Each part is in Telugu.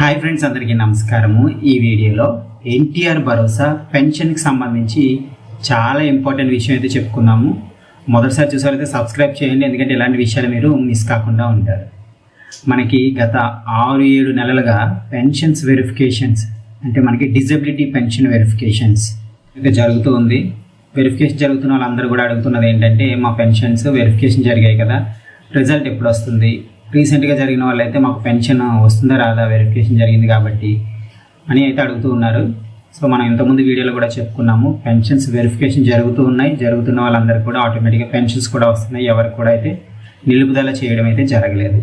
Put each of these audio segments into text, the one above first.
హాయ్ ఫ్రెండ్స్ అందరికీ నమస్కారము. ఈ వీడియోలో ఎన్టీఆర్ భరోసా పెన్షన్కి సంబంధించి చాలా ఇంపార్టెంట్ విషయం అయితే చెప్పుకున్నాము. మొదటిసారి చూసారైతే సబ్స్క్రైబ్ చేయండి ఎందుకంటే ఇలాంటి విషయాలు మీరు మిస్ కాకుండా ఉంటారు. మనకి గత ఆరు ఏడు నెలలుగా పెన్షన్స్ వెరిఫికేషన్స్ అంటే మనకి డిజబిలిటీ పెన్షన్ వెరిఫికేషన్స్ అయితే జరుగుతూ ఉంది. వెరిఫికేషన్ జరుగుతున్న వాళ్ళందరూ కూడా అడుగుతున్నది ఏంటంటే మా పెన్షన్స్ వెరిఫికేషన్ జరిగాయి కదా రిజల్ట్ ఎప్పుడు వస్తుంది? రీసెంట్గా జరిగిన వాళ్ళైతే మాకు పెన్షన్ వస్తుందా రాదా వెరిఫికేషన్ జరిగింది కాబట్టి అని అయితే అడుగుతూ ఉన్నారు. సో మనం ఇంతకుముందు వీడియోలో కూడా చెప్పుకున్నాము పెన్షన్స్ వెరిఫికేషన్ జరుగుతూ ఉన్నాయి. జరుగుతున్న వాళ్ళందరికీ కూడా ఆటోమేటిక్గా పెన్షన్స్ కూడా వస్తున్నాయి. ఎవరికి కూడా అయితే నిలుపుదల చేయడం అయితే జరగలేదు.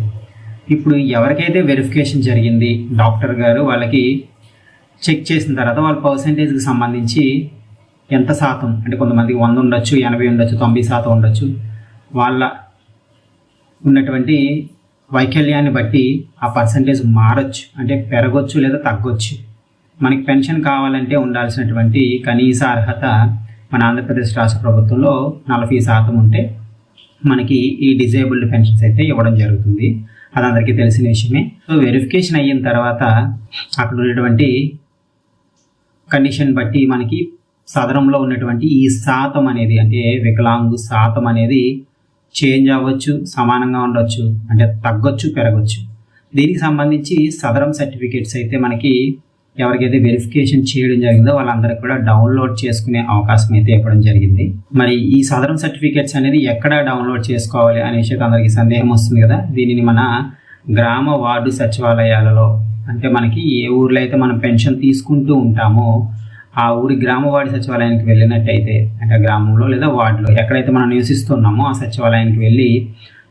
ఇప్పుడు ఎవరికైతే వెరిఫికేషన్ జరిగింది డాక్టర్ గారు వాళ్ళకి చెక్ చేసిన తర్వాత వాళ్ళ పర్సంటేజ్కి సంబంధించి ఎంత శాతం అంటే కొంతమందికి వంద ఉండొచ్చు ఎనభై ఉండొచ్చు తొంభై శాతం ఉండొచ్చు వాళ్ళ ఉన్నటువంటి వైకల్యాన్ని బట్టి ఆ పర్సంటేజ్ మారచ్చు. అంటే పెరగొచ్చు లేదా తగ్గొచ్చు. మనకి పెన్షన్ కావాలంటే ఉండాల్సినటువంటి కనీస అర్హత మన ఆంధ్రప్రదేశ్ రాష్ట్ర ప్రభుత్వంలో నలభై శాతం ఉంటే మనకి ఈ డిజేబుల్డ్ పెన్షన్స్ అయితే ఇవ్వడం జరుగుతుంది. అది అందరికీ తెలిసిన విషయమే. సో వెరిఫికేషన్ అయిన తర్వాత అక్కడ ఉన్నటువంటి కండిషన్ బట్టి మనకి సదరంలో ఉన్నటువంటి ఈ శాతం అనేది అంటే వికలాంగు శాతం అనేది చేంజ్ అవ్వచ్చు సమానంగా ఉండొచ్చు అంటే తగ్గొచ్చు పెరగచ్చు. దీనికి సంబంధించి సదరం సర్టిఫికేట్స్ అయితే మనకి ఎవరికైతే వెరిఫికేషన్ చేయడం జరిగిందో వాళ్ళందరికీ కూడా డౌన్లోడ్ చేసుకునే అవకాశం అయితే ఇవ్వడం జరిగింది. మరి ఈ సదరం సర్టిఫికేట్స్ అనేది ఎక్కడ డౌన్లోడ్ చేసుకోవాలి అనే విషయం అందరికీ సందేహం వస్తుంది కదా. దీనిని మన గ్రామ వార్డు సచివాలయాలలో అంటే మనకి ఏ ఊర్లో అయితే మనం పెన్షన్ తీసుకుంటూ ఉంటామో ఆ ఊరి గ్రామ వార్డు సచివాలయానికి వెళ్ళినట్టయితే అంటే ఆ గ్రామంలో లేదా వార్డులో ఎక్కడైతే మనం నివసిస్తున్నామో ఆ సచివాలయానికి వెళ్ళి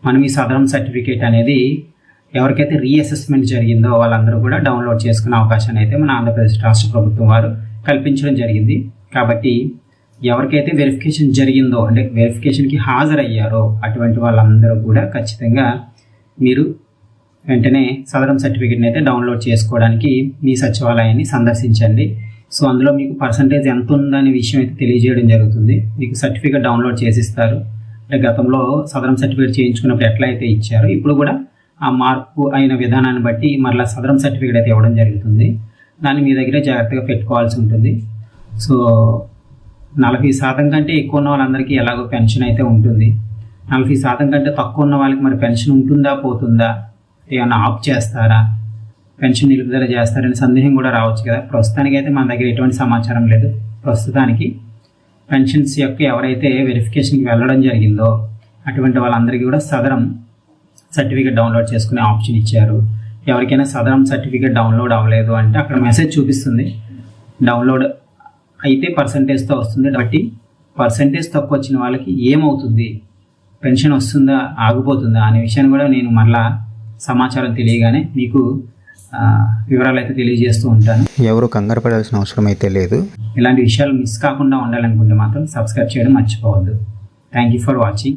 మనం ఈ సదరం సర్టిఫికేట్ అనేది ఎవరికైతే రీఅసెస్మెంట్ జరిగిందో వాళ్ళందరూ కూడా డౌన్లోడ్ చేసుకునే అవకాశాన్ని అయితే మన ఆంధ్రప్రదేశ్ రాష్ట్ర ప్రభుత్వం వారు కల్పించడం జరిగింది. కాబట్టి ఎవరికైతే వెరిఫికేషన్ జరిగిందో అంటే వెరిఫికేషన్కి హాజరయ్యారో అటువంటి వాళ్ళందరూ కూడా ఖచ్చితంగా మీరు వెంటనే సదరం సర్టిఫికేట్ని అయితే డౌన్లోడ్ చేసుకోవడానికి మీ సచివాలయాన్ని సందర్శించండి. సో అందులో మీకు పర్సంటేజ్ ఎంత ఉందనే విషయం అయితే తెలియజేయడం జరుగుతుంది. మీకు సర్టిఫికేట్ డౌన్లోడ్ చేసిస్తారు. అంటే గతంలో సదరం సర్టిఫికేట్ చేయించుకున్నప్పుడు ఎట్లా అయితే ఇచ్చారో ఇప్పుడు కూడా ఆ మార్పు అయిన విధానాన్ని బట్టి మరలా సదరం సర్టిఫికేట్ అయితే ఇవ్వడం జరుగుతుంది. దాన్ని మీ దగ్గర జాగ్రత్తగా పెట్టుకోవాల్సి ఉంటుంది. సో నలభై శాతం కంటే ఎక్కువ ఉన్న వాళ్ళందరికీ ఎలాగో పెన్షన్ అయితే ఉంటుంది. నలభై శాతం కంటే తక్కువ ఉన్న వాళ్ళకి మరి పెన్షన్ ఉంటుందా పోతుందా? ఏమైనా ఆఫ్ చేస్తారా? పెన్షన్ నిలుపుదల చేస్తారని సందేహం కూడా రావచ్చు కదా. ప్రస్తుతానికి అయితే మన దగ్గర ఎటువంటి సమాచారం లేదు. ప్రస్తుతానికి పెన్షన్స్ యొక్క ఎవరైతే వెరిఫికేషన్కి వెళ్ళడం జరిగిందో అటువంటి వాళ్ళందరికీ కూడా సదరం సర్టిఫికేట్ డౌన్లోడ్ చేసుకునే ఆప్షన్ ఇచ్చారు. ఎవరికైనా సదరం సర్టిఫికేట్ డౌన్లోడ్ అవ్వలేదు అంటే అక్కడ మెసేజ్ చూపిస్తుంది. డౌన్లోడ్ అయితే పర్సంటేజ్తో వస్తుంది. కాబట్టి పర్సంటేజ్ తక్కువ వచ్చిన వాళ్ళకి ఏమవుతుంది? పెన్షన్ వస్తుందా? ఆగిపోతుందా? అనే విషయాన్ని కూడా నేను మరలా సమాచారం తెలియగానే మీకు వివరాలు అయితే తెలియజేస్తూ ఉంటాను. ఎవరు కంగారు పడాల్సిన అవసరం అయితే లేదు. ఇలాంటి విషయాలు మిస్ కాకుండా ఉండాలనుకుంటే మాత్రం సబ్స్క్రైబ్ చేయడం మర్చిపోవద్దు. Thank you for watching